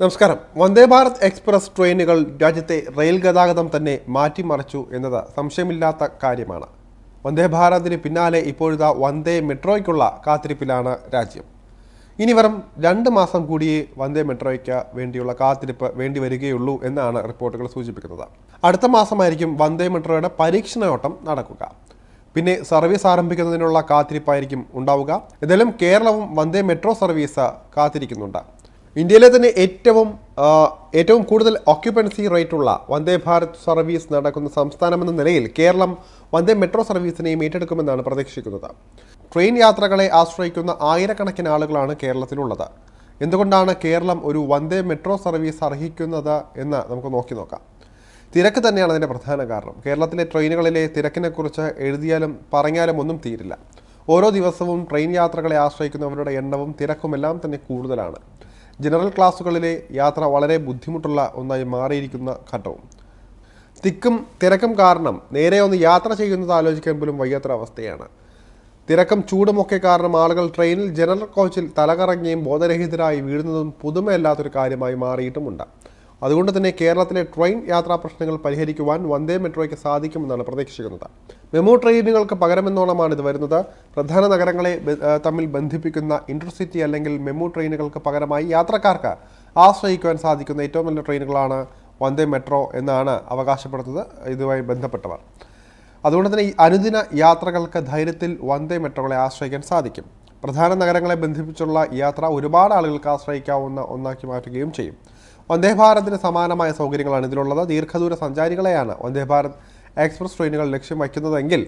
നമസ്കാരം. വന്ദേ ഭാരത് എക്സ്പ്രസ് ട്രെയിനുകൾ രാജ്യത്തെ റെയിൽ ഗതാഗതം തന്നെ മാറ്റിമറിച്ചു എന്നത് സംശയമില്ലാത്ത കാര്യമാണ്. വന്ദേ ഭാരതിന് പിന്നാലെ ഇപ്പോഴത്തെ വന്ദേ മെട്രോയ്ക്കുള്ള കാത്തിരിപ്പിലാണ് രാജ്യം. ഇനി വെറും രണ്ട് മാസം കൂടിയേ വന്ദേ മെട്രോയ്ക്ക് വേണ്ടിയുള്ള കാത്തിരിപ്പ് വേണ്ടി വരികയുള്ളൂ എന്നാണ് റിപ്പോർട്ടുകൾ സൂചിപ്പിക്കുന്നത്. അടുത്ത മാസമായിരിക്കും വന്ദേ മെട്രോയുടെ പരീക്ഷണയോട്ടം നടക്കുക. പിന്നെ സർവീസ് ആരംഭിക്കുന്നതിനുള്ള കാത്തിരിപ്പായിരിക്കും ഉണ്ടാവുക. എന്തായാലും കേരളവും വന്ദേ മെട്രോ സർവീസ് കാത്തിരിക്കുന്നുണ്ട്. ഇന്ത്യയിലെ തന്നെ ഏറ്റവും ഏറ്റവും കൂടുതൽ ഓക്യുപ്പൻസി റേറ്റുള്ള വന്ദേ ഭാരത് സർവീസ് നടക്കുന്ന സംസ്ഥാനമെന്ന നിലയിൽ കേരളം വന്ദേ മെട്രോ സർവീസിനെയും ഏറ്റെടുക്കുമെന്നാണ് പ്രതീക്ഷിക്കുന്നത്. ട്രെയിൻ യാത്രകളെ ആശ്രയിക്കുന്ന ആയിരക്കണക്കിന് ആളുകളാണ് കേരളത്തിലുള്ളത്. എന്തുകൊണ്ടാണ് കേരളം ഒരു വന്ദേ മെട്രോ സർവീസ് അർഹിക്കുന്നത് എന്ന് നമുക്ക് നോക്കി നോക്കാം. തിരക്ക് തന്നെയാണ് അതിന്റെ പ്രധാന കാരണം. കേരളത്തിലെ ട്രെയിനുകളിലെ തിരക്കിനെക്കുറിച്ച് എഴുതിയാലും പറഞ്ഞാലും ഒന്നും തീരില്ല. ഓരോ ദിവസവും ട്രെയിൻ യാത്രകളെ ആശ്രയിക്കുന്നവരുടെ എണ്ണവും തിരക്കുമെല്ലാം തന്നെ കൂടുതലാണ്. ജനറൽ ക്ലാസ്സുകളിലെ യാത്ര വളരെ ബുദ്ധിമുട്ടുള്ള ഒന്നായി മാറിയിരിക്കുന്ന ഘട്ടവും. തിക്കും തിരക്കും കാരണം നേരെ ഒന്ന് യാത്ര ചെയ്യുന്നത് ആലോചിക്കാൻ പോലും വയ്യാത്തൊരവസ്ഥയാണ് തിരക്കും ചൂടുമൊക്കെ കാരണം ആളുകൾ ട്രെയിനിൽ ജനറൽ കോച്ചിൽ തലകറങ്ങിയും ബോധരഹിതരായി വീഴുന്നതും പുതുമയല്ലാത്തൊരു കാര്യമായി മാറിയിട്ടുമുണ്ട്. അതുകൊണ്ട് തന്നെ കേരളത്തിലെ ട്രെയിൻ യാത്രാ പ്രശ്നങ്ങൾ പരിഹരിക്കുവാൻ വന്ദേ മെട്രോയ്ക്ക് സാധിക്കുമെന്നാണ് പ്രതീക്ഷിക്കുന്നത്. മെമു ട്രെയിനുകൾക്ക് പകരമെന്നോണമാണ് ഇത് വരുന്നത്. പ്രധാന നഗരങ്ങളെ തമ്മിൽ ബന്ധിപ്പിക്കുന്ന ഇന്റർസിറ്റി അല്ലെങ്കിൽ മെമു ട്രെയിനുകൾക്ക് പകരമായി യാത്രക്കാർക്ക് ആശ്രയിക്കുവാൻ സാധിക്കുന്ന ഏറ്റവും നല്ല ട്രെയിനുകളാണ് വന്ദേ മെട്രോ എന്നാണ് അവകാശപ്പെടുന്നത്. ഇതുമായി ബന്ധപ്പെട്ടവർ. അതുകൊണ്ട് തന്നെ ഈ അനുദിന യാത്രകൾക്ക് ധൈര്യത്തിൽ വന്ദേ മെട്രോകളെ ആശ്രയിക്കാൻ സാധിക്കും. പ്രധാന നഗരങ്ങളെ ബന്ധിപ്പിച്ചുള്ള യാത്ര ഒരുപാട് ആളുകൾക്ക് ആശ്രയിക്കാവുന്ന ഒന്നാക്കി മാറ്റുകയും ചെയ്യും. വന്ദേ ഭാരതിന് സമാനമായ സൗകര്യങ്ങളാണ് ഇതിലുള്ളത്. ദീർഘദൂര സഞ്ചാരികളെയാണ് വന്ദേ ഭാരത് എക്സ്പ്രസ് ട്രെയിനുകൾ ലക്ഷ്യം വയ്ക്കുന്നതെങ്കിൽ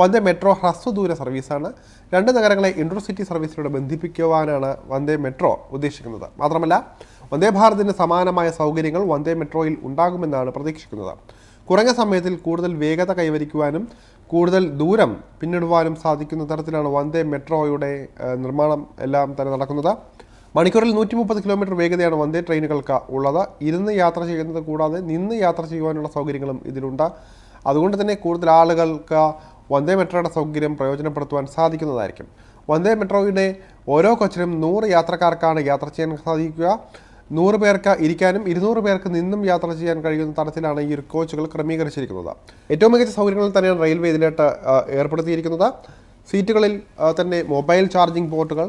വന്ദേ മെട്രോ ഹ്രസ്വദൂര സർവീസാണ്. രണ്ട് നഗരങ്ങളെ ഇന്റർസിറ്റി സർവീസിലൂടെ ബന്ധിപ്പിക്കുവാനാണ് വന്ദേ മെട്രോ ഉദ്ദേശിക്കുന്നത്. മാത്രമല്ല വന്ദേ ഭാരതിന് സമാനമായ സൗകര്യങ്ങൾ വന്ദേ മെട്രോയിൽ ഉണ്ടാകുമെന്നാണ് പ്രതീക്ഷിക്കുന്നത്. കുറഞ്ഞ സമയത്തിൽ കൂടുതൽ വേഗത കൈവരിക്കുവാനും കൂടുതൽ ദൂരം പിന്നിടുവാനും സാധിക്കുന്ന തരത്തിലാണ് വന്ദേ മെട്രോയുടെ നിർമ്മാണം എല്ലാം തന്നെ നടക്കുന്നത്. മണിക്കൂറിൽ നൂറ്റി മുപ്പത് കിലോമീറ്റർ വേഗതയാണ് വന്ദേ ട്രെയിനുകൾക്ക് ഉള്ളത്. ഇരുന്ന് യാത്ര ചെയ്യുന്നത് കൂടാതെ നിന്ന് യാത്ര ചെയ്യുവാനുള്ള സൗകര്യങ്ങളും ഇതിലുണ്ട്. അതുകൊണ്ട് തന്നെ കൂടുതൽ ആളുകൾക്ക് വന്ദേ മെട്രോയുടെ സൗകര്യം പ്രയോജനപ്പെടുത്തുവാൻ സാധിക്കുന്നതായിരിക്കും. വന്ദേ മെട്രോയുടെ ഓരോ കൊച്ചിലും നൂറ് യാത്രക്കാർക്കാണ് യാത്ര ചെയ്യാൻ സാധിക്കുക. നൂറ് പേർക്ക് ഇരിക്കാനും ഇരുന്നൂറ് പേർക്ക് നിന്നും യാത്ര ചെയ്യാൻ കഴിയുന്ന തരത്തിലാണ് ഈ കോച്ചുകൾ ക്രമീകരിച്ചിരിക്കുന്നത്. ഏറ്റവും മികച്ച സൗകര്യങ്ങളിൽ തന്നെയാണ് റെയിൽവേ ഇതിലായിട്ട് ഏർപ്പെടുത്തിയിരിക്കുന്നത്. സീറ്റുകളിൽ തന്നെ മൊബൈൽ ചാർജിംഗ് പോർട്ടുകൾ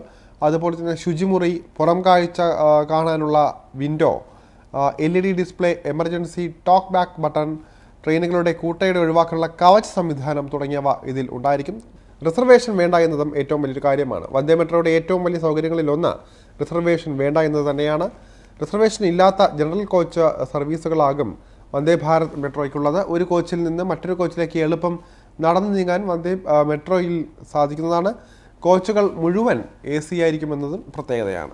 അതുപോലെ തന്നെ ശുചിമുറി പുറം കാഴ്ച കാണാനുള്ള window L E D display emergency talk back button ട്രെയിനുകളുടെ കൂട്ടയുടെ ഒഴിവാക്കാനുള്ള കവച് സംവിധാനം തുടങ്ങിയവ ഇതിൽ ഉണ്ടായിരിക്കും. റിസർവേഷൻ വേണ്ട എന്നതും ഏറ്റവും വലിയൊരു കാര്യമാണ്. വന്ദേ മെട്രോയുടെ ഏറ്റവും വലിയ സൗകര്യങ്ങളിലൊന്ന് റിസർവേഷൻ വേണ്ട എന്നത് തന്നെയാണ്. റിസർവേഷൻ ഇല്ലാത്ത ജനറൽ കോച്ച് സർവീസുകളാകും വന്ദേ ഭാരത് മെട്രോയ്ക്കുള്ളത്. ഒരു കോച്ചിൽ നിന്ന് മറ്റൊരു കോച്ചിലേക്ക് എളുപ്പം നടന്നു നീങ്ങാൻ വന്ദേ മെട്രോയിൽ സാധിക്കുന്നതാണ്. കോച്ചുകൾ മുഴുവൻ എ സി ആയിരിക്കുമെന്നതും പ്രത്യേകതയാണ്.